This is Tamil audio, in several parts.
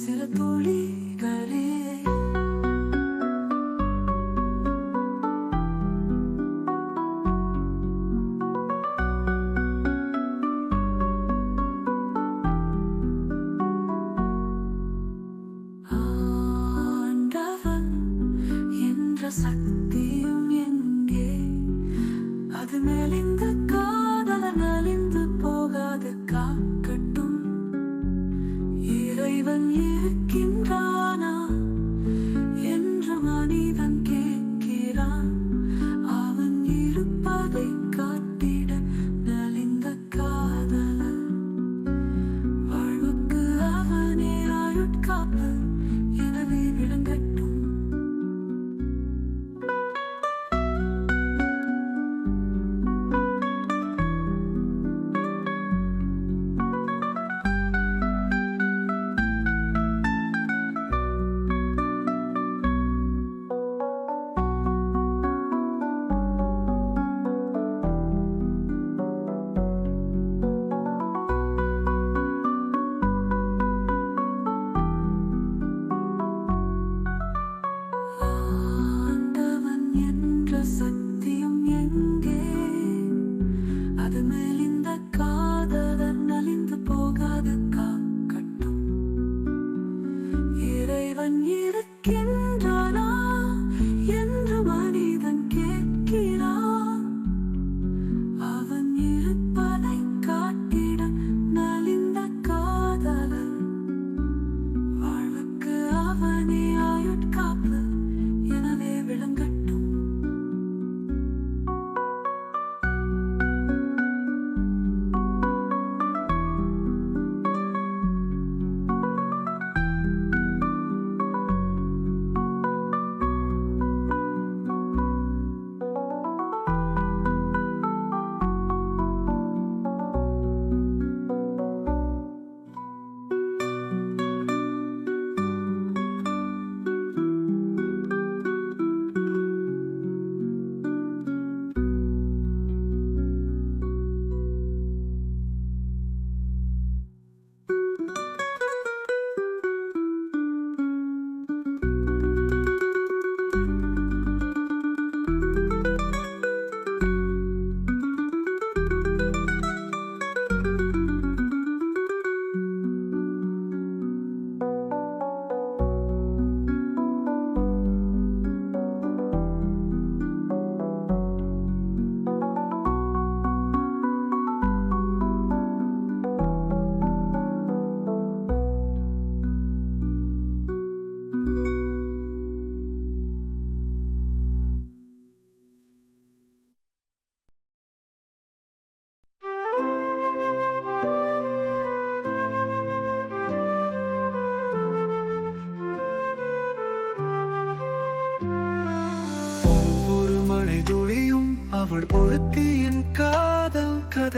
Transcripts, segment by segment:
சில துளிகளில்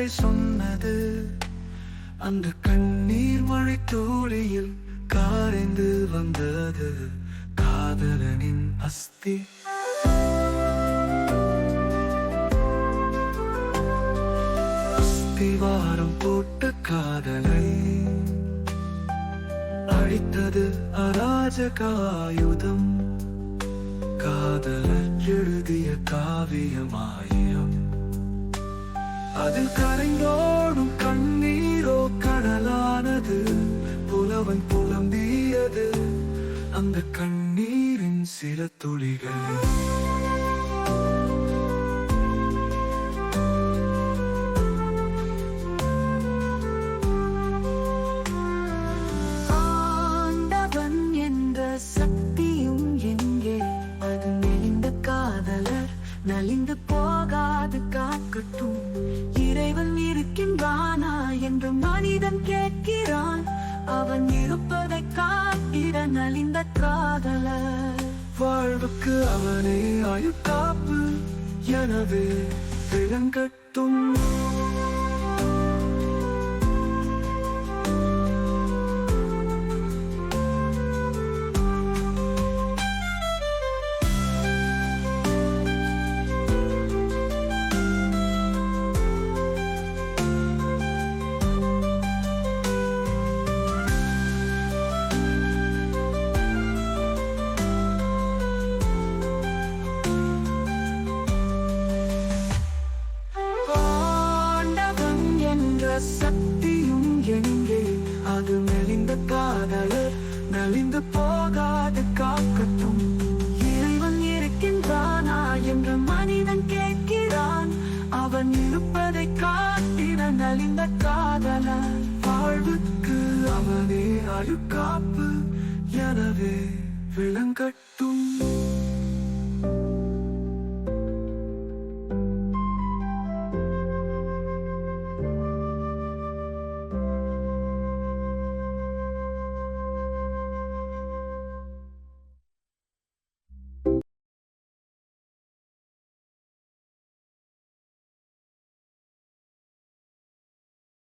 கதை சொன்னது. அந்த கண்ணீர் மழை தூளியில் காரைந்து வந்தது. காதலனின் அஸ்தி. அஸ்திவாரம் போட்ட காதலை அழித்தது அராஜகாயுதம். காதலன் எழுதிய காவியமாயம் அதில் கரைந்தோடும் கண்ணீரோ கடலானது புலவன் புலம்பியது. அந்த கண்ணீரின் சில துளிகள். கீதம் கேட்கிறான். அவன் இருப்பதை காட்டிட நலிந்த காதல வாழ்வுக்கு அவனே ஆயுட்டாப்பு எனவே திறங்கட்டும் சக்தியும் எங்கே? அது மெலிந்த காதலர் நலிந்து போகாது காக்கட்டும். இறைவன் இருக்கின்றானா என்று மனிதன் கேட்கிறான். அவன் இருப்பதை காட்டின நலிந்த காதலர் வாழ்வுக்கு அவனே அழுக்காப்பு எனவே விளங்கட்டும்